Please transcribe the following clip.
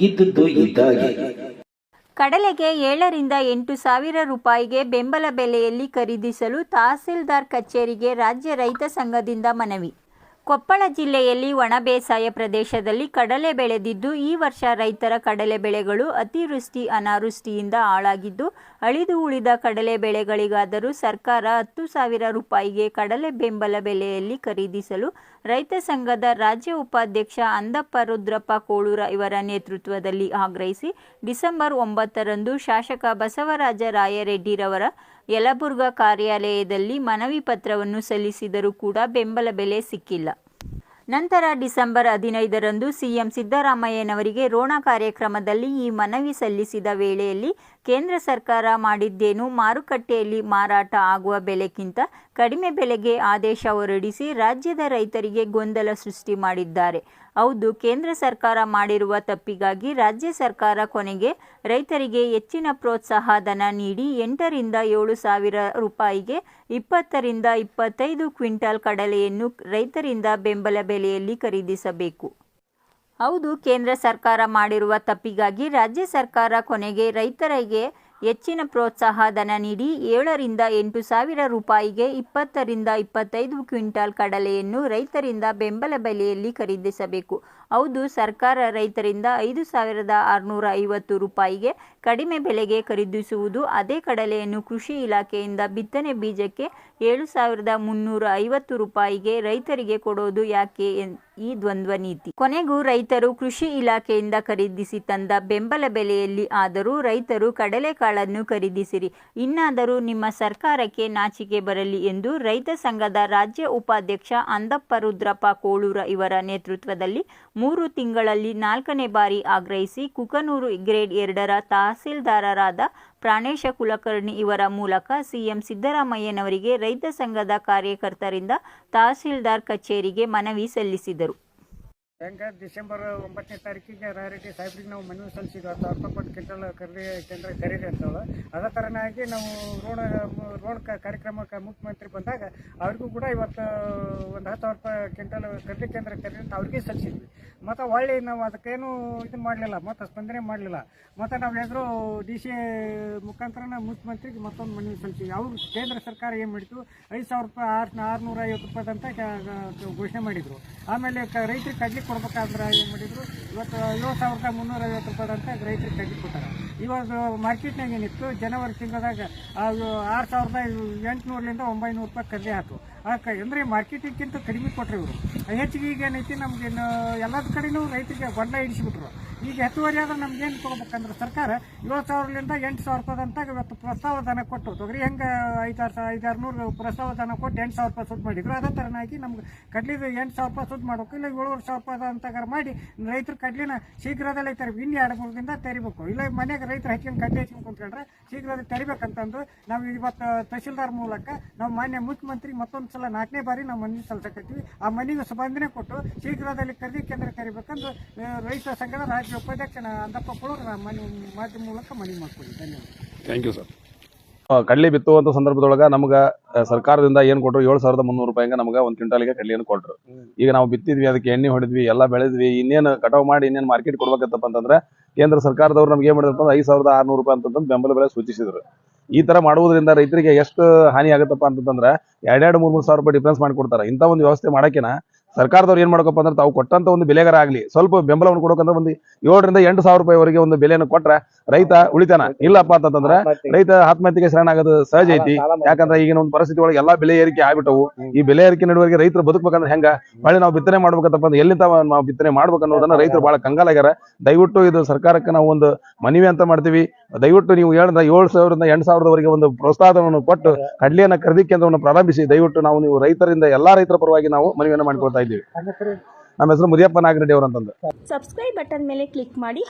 ಇದ್ದದ್ದು ಇದ್ದಾಗೆ. ಕಡಲೆಗೆ ಏಳರಿಂದ ಎಂಟು ಸಾವಿರ ರೂಪಾಯಿಗೆ ಬೆಂಬಲ ಬೆಲೆಯಲ್ಲಿ ಖರೀದಿಸಲು ತಹಸೀಲ್ದಾರ್ ಕಚೇರಿಗೆ ರಾಜ್ಯ ರೈತ ಸಂಘದಿಂದ ಮನವಿ. ಕೊಪ್ಪಳ ಜಿಲ್ಲೆಯಲ್ಲಿ ಒಣ ಬೇಸಾಯ ಪ್ರದೇಶದಲ್ಲಿ ಕಡಲೆ ಬೆಳೆದಿದ್ದು, ಈ ವರ್ಷ ರೈತರ ಕಡಲೆ ಬೆಳೆಗಳು ಅತಿವೃಷ್ಟಿ ಅನಾವೃಷ್ಟಿಯಿಂದ ಹಾಳಾಗಿದ್ದು, ಅಳಿದು ಉಳಿದ ಕಡಲೆ ಬೆಳೆಗಳಿಗಾದರೂ ಸರ್ಕಾರ ಹತ್ತು ಸಾವಿರ ರೂಪಾಯಿಗೆ ಕಡಲೆ ಬೆಂಬಲ ಬೆಲೆಯಲ್ಲಿ ಖರೀದಿಸಲು ರೈತ ಸಂಘದ ರಾಜ್ಯ ಉಪಾಧ್ಯಕ್ಷ ಅಂದಪ್ಪ ರುದ್ರಪ್ಪ ಕೋಳೂರ ಇವರ ನೇತೃತ್ವದಲ್ಲಿ ಆಗ್ರಹಿಸಿ, ಡಿಸೆಂಬರ್ ಒಂಬತ್ತರಂದು ಶಾಸಕ ಬಸವರಾಜ ರಾಯರೆಡ್ಡಿರವರ ಯಲಬುರ್ಗಾ ಕಾರ್ಯಾಲಯದಲ್ಲಿ ಮನವಿ ಪತ್ರವನ್ನು ಸಲ್ಲಿಸಿದರೂ ಕೂಡ ಬೆಂಬಲ ಬೆಲೆ ಸಿಕ್ಕಿಲ್ಲ. ನಂತರ ಡಿಸೆಂಬರ್ ಹದಿನೈದರಂದು ಸಿಎಂ ಸಿದ್ದರಾಮಯ್ಯನವರಿಗೆ ರೋಣ ಕಾರ್ಯಕ್ರಮದಲ್ಲಿ ಈ ಮನವಿ ಸಲ್ಲಿಸಿದ ವೇಳೆಯಲ್ಲಿ ಕೇಂದ್ರ ಸರ್ಕಾರ ಮಾಡಿದ್ದೇನು, ಮಾರುಕಟ್ಟೆಯಲ್ಲಿ ಮಾರಾಟ ಆಗುವ ಬೆಲೆಗಿಂತ ಕಡಿಮೆ ಬೆಲೆಗೆ ಆದೇಶ ಹೊರಡಿಸಿ ರಾಜ್ಯದ ರೈತರಿಗೆ ಗೊಂದಲ ಸೃಷ್ಟಿ ಮಾಡಿದ್ದಾರೆ. ಹೌದು, ಕೇಂದ್ರ ಸರ್ಕಾರ ಮಾಡಿರುವ ತಪ್ಪಿಗಾಗಿ ರಾಜ್ಯ ಸರ್ಕಾರ ಕೊನೆಗೆ ರೈತರಿಗೆ ಹೆಚ್ಚಿನ ಪ್ರೋತ್ಸಾಹ ಧನ ನೀಡಿ ಎಂಟರಿಂದ ಏಳು ಸಾವಿರ ರೂಪಾಯಿಗೆ ಇಪ್ಪತ್ತರಿಂದ ಇಪ್ಪತ್ತೈದು ಕ್ವಿಂಟಾಲ್ ಕಡಲೆಯನ್ನು ರೈತರಿಂದ ಬೆಂಬಲ ಬೆಲೆಯಲ್ಲಿ ಖರೀದಿಸಬೇಕು. ಹೌದು, ಕೇಂದ್ರ ಸರ್ಕಾರ ಮಾಡಿರುವ ತಪ್ಪಿಗಾಗಿ ರಾಜ್ಯ ಸರ್ಕಾರ ಕೊನೆಗೆ ರೈತರಿಗೆ ಹೆಚ್ಚಿನ ಪ್ರೋತ್ಸಾಹ ಧನ ನೀಡಿ ಏಳರಿಂದ ಎಂಟು ಸಾವಿರ ರೂಪಾಯಿಗೆ ಇಪ್ಪತ್ತರಿಂದ ಇಪ್ಪತ್ತೈದು ಕ್ವಿಂಟಾಲ್ ಕಡಲೆಯನ್ನು ರೈತರಿಂದ ಬೆಂಬಲ ಬೆಲೆಯಲ್ಲಿ ಖರೀದಿಸಬೇಕು. ಹೌದು, ಸರ್ಕಾರ ರೈತರಿಂದ ಐದು ಸಾವಿರದ ಆರುನೂರ ಐವತ್ತು ರೂಪಾಯಿಗೆ ಕಡಿಮೆ ಬೆಲೆಗೆ ಖರೀದಿಸುವುದು ಅದೇ ಕಡಲೆಯನ್ನು ಕೃಷಿ ಇಲಾಖೆಯಿಂದ ಬಿತ್ತನೆ ಬೀಜಕ್ಕೆ ಏಳು ಸಾವಿರದ ಮುನ್ನೂರ ಐವತ್ತು ರೂಪಾಯಿಗೆ ರೈತರಿಗೆ ಕೊಡೋದು ಯಾಕೆ ಈ ದ್ವಂದ್ವ ನೀತಿ. ಕೊನೆಗೂ ರೈತರು ಕೃಷಿ ಇಲಾಖೆಯಿಂದ ಖರೀದಿಸಿ ತಂದ ಬೆಂಬಲ ಬೆಲೆಯಲ್ಲಿ ಆದರೂ ರೈತರು ಕಡಲೆಕಾಳನ್ನು ಖರೀದಿಸಿರಿ. ಇನ್ನಾದರೂ ನಿಮ್ಮ ಸರ್ಕಾರಕ್ಕೆ ನಾಚಿಕೆ ಬರಲಿ ಎಂದು ರೈತ ಸಂಘದ ರಾಜ್ಯ ಉಪಾಧ್ಯಕ್ಷ ಅಂದಪ್ಪ ರುದ್ರಪ್ಪ ಕೋಳೂರ ಇವರ ನೇತೃತ್ವದಲ್ಲಿ ಮೂರು ತಿಂಗಳಲ್ಲಿ ನಾಲ್ಕನೇ ಬಾರಿ ಆಗ್ರಹಿಸಿ ಕುಕನೂರು ಗ್ರೇಡ್ ಎರಡರ ತಹಸೀಲ್ದಾರರಾದ ಪ್ರಾಣೇಶ ಕುಲಕರ್ಣಿ ಇವರ ಮೂಲಕ ಸಿಎಂ ಸಿದ್ದರಾಮಯ್ಯನವರಿಗೆ ರೈತ ಸಂಘದ ಕಾರ್ಯಕರ್ತರಿಂದ ತಹಸೀಲ್ದಾರ್ ಕಚೇರಿಗೆ ಮನವಿ ಸಲ್ಲಿಸಿದರು. ಹೆಂಗೆ ಡಿಸೆಂಬರ್ ಒಂಬತ್ತನೇ ತಾರೀಕಿಗೆ ರಾಯರೆಡ್ಡಿ ಸಾಹೇಬ್ರಿಗೆ ನಾವು ಮನವಿ ಸಲ್ಲಿಸಿದ್ವಿ. ಹತ್ತು ಸಾವಿರ ರೂಪಾಯಿ ಕ್ವಿಂಟಲ್ ಖರೀದಿ ಕೇಂದ್ರ ಖರೀದಿ ಅಂತೇಳಿ. ಅದೇ ಥರನಾಗಿ ನಾವು ರೋಡ್ ರೋಡ್ ಕಾರ್ಯಕ್ರಮಕ್ಕೆ ಮುಖ್ಯಮಂತ್ರಿ ಬಂದಾಗ ಅವ್ರಿಗೂ ಕೂಡ ಇವತ್ತು ಒಂದು ಹತ್ತು ಸಾವಿರ ರೂಪಾಯಿ ಕ್ವಿಂಟಲ್ ಖರೀದಿ ಕೇಂದ್ರ ಖರೀದಿ ಅಂತ ಅವ್ರಿಗೆ ಸಲ್ಲಿಸಿದ್ವಿ. ಮತ್ತು ಹೊಳ್ಳಿ ನಾವು ಅದಕ್ಕೇನು ಇದು ಮಾಡಲಿಲ್ಲ, ಮತ್ತು ಸ್ಪಂದನೆ ಮಾಡಲಿಲ್ಲ. ಮತ್ತು ನಾವು ಎದುರು ಡಿ ಸಿ ಮುಖಾಂತರ ಮುಖ್ಯಮಂತ್ರಿಗೆ ಮತ್ತೊಂದು ಮನವಿ ಸಲ್ಲಿಸಿದ್ವಿ. ಅವರು ಕೇಂದ್ರ ಸರ್ಕಾರ ಏನು ಮಾಡಿತು ಐದು ಸಾವಿರ ರೂಪಾಯಿ ಆರು ಆರುನೂರ ಐವತ್ತು ರೂಪಾಯಿದಂತ ಅಂತ ಘೋಷಣೆ ಮಾಡಿದರು. ಆಮೇಲೆ ರೈತರಿಗೆ ಕಡ್ಲಿ ಕೊಡ್ಬೇಕಾದ್ರೆ ಏನು ಮಾಡಿದ್ರು? ಇವತ್ತು ಏಳು ಸಾವಿರದ ಮುನ್ನೂರ ಐವತ್ತು ರೂಪಾಯಿ ಅಂತ ರೈತರಿಗೆ ತೆಗೆದುಕೊಟ್ಟಾರೆ. ಇವಾಗ ಮಾರ್ಕೆಟ್ನಾಗ ಏನಿತ್ತು? ಜನವರಿ ತಿಂಗಳದಾಗ ಆರು ಸಾವಿರದ ಎಂಟುನೂರಲಿಂದ ಒಂಬೈನೂರು ರೂಪಾಯಿ ಕಡಿಮೆ ಹಾಕು ಅಂದರೆ ಮಾರ್ಕೆಟಿಗಿಂತ ಕಡಿಮೆ ಕೊಟ್ಟರು ಇವರು. ಹೆಚ್ಚಿಗೆ ಈಗ ಏನೈತಿ ನಮ್ಗೆ ಎಲ್ಲದ ಕಡೆಯೂ ರೈತರಿಗೆ ಗೊಂಡ ಇಡಿಸಿಬಿಟ್ರು ಈಗ ಹೆಚ್ಚುವರಿ ಆದ್ರೆ ನಮ್ಗೆ ಏನು ಕೊಡ್ಬೇಕಂದ್ರೆ ಸರ್ಕಾರ ಏಳು ಸಾವಿರದಿಂದ ಎಂಟು ಸಾವಿರ ರೂಪಾಯಿದಂತ ಇವತ್ತು ಪ್ರಸ್ತಾವ ಧನ ಕೊಟ್ಟು ತೊಗರಿ ಹೆಂಗೆ ಐದಾರು ಸಾವಿರ ಐದಾರು ನೂರು ಪ್ರಸ್ತಾವ ಧನ ಕೊಟ್ಟು ಎಂಟು ಸಾವಿರ ರೂಪಾಯಿ ಸುದ್ದು ಮಾಡಿದ್ರು. ಅದೇ ಥರನಾಗಿ ನಮ್ಗೆ ಕಡ್ಲಿದು ಎಂಟು ಸಾವಿರ ರೂಪಾಯಿ ಸುದ್ದು ಮಾಡಬೇಕು. ಇಲ್ಲ ಏಳುವರೆ ಸಾವಿರ ರೂಪಾಯಿ ಅಂತಗಾರ ಮಾಡಿ ರೈತರು ಕಡ್ಲಿನ ಶೀಘ್ರದಲ್ಲೇ ತರಬೇಕು. ಇನ್ನು ಎರಡು ಮೂರು ತೆರಿಬೇಕು. ಇಲ್ಲ ಮನೆಗೆ ರೈತರು ಹಚ್ಕೊಂಡು ಕಡ್ಲಿ ಹಚ್ಕೊಂಡು ಕುಂತ್ಕೊಂಡ್ರೆ ಶೀಘ್ರದಲ್ಲಿ ತೆರಿಬೇಕಂತಂದು ನಾವು ಇವತ್ತು ತಹಶೀಲ್ದಾರ್ ಮೂಲಕ ನಾವು ಮಾನ್ಯ ಮುಖ್ಯಮಂತ್ರಿ ಮತ್ತೊಂದು ಸಲ ನಾಲ್ಕನೇ ಬಾರಿ ನಾವು ಮನವಿ ಸಲ್ಲಿಸಕತ್ತೀವಿ. ಆ ಮನೆಗೆ ಸ್ಪಂದನೆ ಕೊಟ್ಟು ಶೀಘ್ರದಲ್ಲಿ ಖರೀದಿ ಕೇಂದ್ರ ಕರಿಬೇಕಂದು ಆ, ರೈತ ಸಂಘದ ರಾಜ್ಯ ಉಪಾಧ್ಯಕ್ಷ ಅಂದಪ್ಪ ಮನೆ ಮಾಧ್ಯಮ ಮೂಲಕ ಮನವಿ ಮಾಡ್ಕೊಳ್ಳಿ ಧನ್ಯವಾದ. ಥ್ಯಾಂಕ್ ಯು ಸರ್ ಕಡ್ಲಿ ಬಿತ್ತುವಂತ ಸಂದರ್ಭದೊಳಗ ನಮ್ಗ ಸರ್ಕಾರದಿಂದ ಏನ್ ಕೊಟ್ರು ಏಳು ಸಾವಿರದ ಮುನ್ನೂರು ರೂಪಾಯಿಗೆ ನಮ್ಗ ಒಂದ್ ಕ್ವಿಂಟಾಲಿಗೆ ಕಡ್ಲಿಯನ್ನು ಕೊಟ್ರು. ಈಗ ನಾವು ಬಿತ್ತಿದ್ವಿ ಅದಕ್ಕೆ ಎಣ್ಣೆ ಹೊಡೆದ್ವಿ ಎಲ್ಲ ಬೆಳೆದ್ವಿ ಇನ್ನೇನು ಕಟಾವ್ ಮಾಡಿ ಇನ್ನೇನು ಮಾರ್ಕೆಟ್ ಕೊಡ್ಬೇಕತ್ತಪ್ಪ ಅಂತಂದ್ರೆ ಕೇಂದ್ರ ಸರ್ಕಾರದವ್ರು ನಮ್ಗೆ ಏನ್ ಮಾಡಿದ್ರಪ್ಪ ಅಂದ್ರೆ ಐದು ಸಾವಿರದ ಆರ್ನೂರು ರೂಪಾಯಿ ಅಂತಂದು ಬೆಂಬಲ ಬೆಲೆ ಸೂಚಿಸಿದ್ರು. ಈ ತರ ಮಾಡುವುದರಿಂದ ರೈತರಿಗೆ ಎಷ್ಟು ಹಾನಿ ಆಗುತ್ತಪ್ಪ ಅಂತಂದ್ರೆ ಎರಡೆರಡು ಮೂರ್ ಮೂರು ಸಾವಿರ ರೂಪಾಯಿ ಡಿಫ್ರೆನ್ಸ್ ಮಾಡಿಕೊಡ್ತಾರೆ ಇಂಥ ಒಂದು ವ್ಯವಸ್ಥೆ ಮಾಡಕ್ಕಿನ ಸರ್ಕಾರದವ್ರು ಏನ್ ಮಾಡ್ಕಪ್ಪ ಅಂದ್ರೆ ತಾವು ಕೊಟ್ಟಂತ ಒಂದು ಬೆಲೆಗಾರ ಆಗ್ಲಿ. ಸ್ವಲ್ಪ ಬೆಂಬಲವನ್ನು ಕೊಡೋಕಂದ್ರೆ ಒಂದು ಏಳರಿಂದ ಎಂಟು ಸಾವಿರ ರೂಪಾಯಿವರೆಗೆ ಒಂದು ಬೆಲೆಯನ್ನು ಕೊಟ್ರೆ ರೈತ ಉಳಿತಾನ. ಇಲ್ಲಪ್ಪ ಅಂತಂದ್ರೆ ರೈತ ಆತ್ಮಹತ್ಯೆಗೆ ಶರಣ ಆಗೋದು ಸಹಜ ಐತಿ. ಯಾಕಂದ್ರೆ ಈಗಿನ ಒಂದು ಪರಿಸ್ಥಿತಿ ಒಳಗೆ ಎಲ್ಲಾ ಬೆಲೆ ಏರಿಕೆ ಆಗ್ಬಿಟ್ಟವು. ಈ ಬೆಲೆ ಏರಿಕೆ ನಡುವೆ ರೈತರು ಬದುಕಬೇಕಂದ್ರೆ ಹೆಂಗ? ಹೊಳ್ಳಿ ನಾವು ಬಿತ್ತನೆ ಮಾಡ್ಬೇಕಂತಪ್ಪ ಅಂದ್ರೆ ಎಲ್ಲಿಂದ ನಾವು ಬಿತ್ತನೆ ಮಾಡ್ಬೇಕು ಅನ್ನೋದನ್ನ ರೈತರು ಬಹಳ ಕಂಗಾಲಾಗ್ಯಾರ ದಯವಿಟ್ಟು ಇದು ಸರ್ಕಾರಕ್ಕೆ ನಾವು ಒಂದು ಮನವಿ ಅಂತ ಮಾಡ್ತೀವಿ. ದಯವಿಟ್ಟು ನೀವು ಹೇಳಿದ ಏಳು ಸಾವಿರದ ಎಂಟು ಸಾವಿರದವರೆಗೆ ಒಂದು ಪ್ರೋತ್ಸಾಹವನ್ನು ಕೊಟ್ಟು ಕಡ್ಲಿಯನ್ನ ಖರೀದಿ ಕೇಂದ್ರವನ್ನು ಪ್ರಾರಂಭಿಸಿ. ದಯವಿಟ್ಟು ನಾವು ನೀವು ರೈತರಿಂದ ಎಲ್ಲಾ ರೈತರ ಪರವಾಗಿ ನಾವು ಮನವಿಯನ್ನು ಮಾಡ್ಕೊಳ್ತಾ ಇದ್ದೀವಿ. ನಮ್ಮ ಹೆಸರು ಮುದಿಯಪ್ಪ ನಾಗರೆಡ್ಡಿ ಅವರಂತಂದು ಅಂತಂದು. ಸಬ್ಸ್ಕ್ರೈಬ್ ಬಟನ್ ಮೇಲೆ ಕ್ಲಿಕ್ ಮಾಡಿ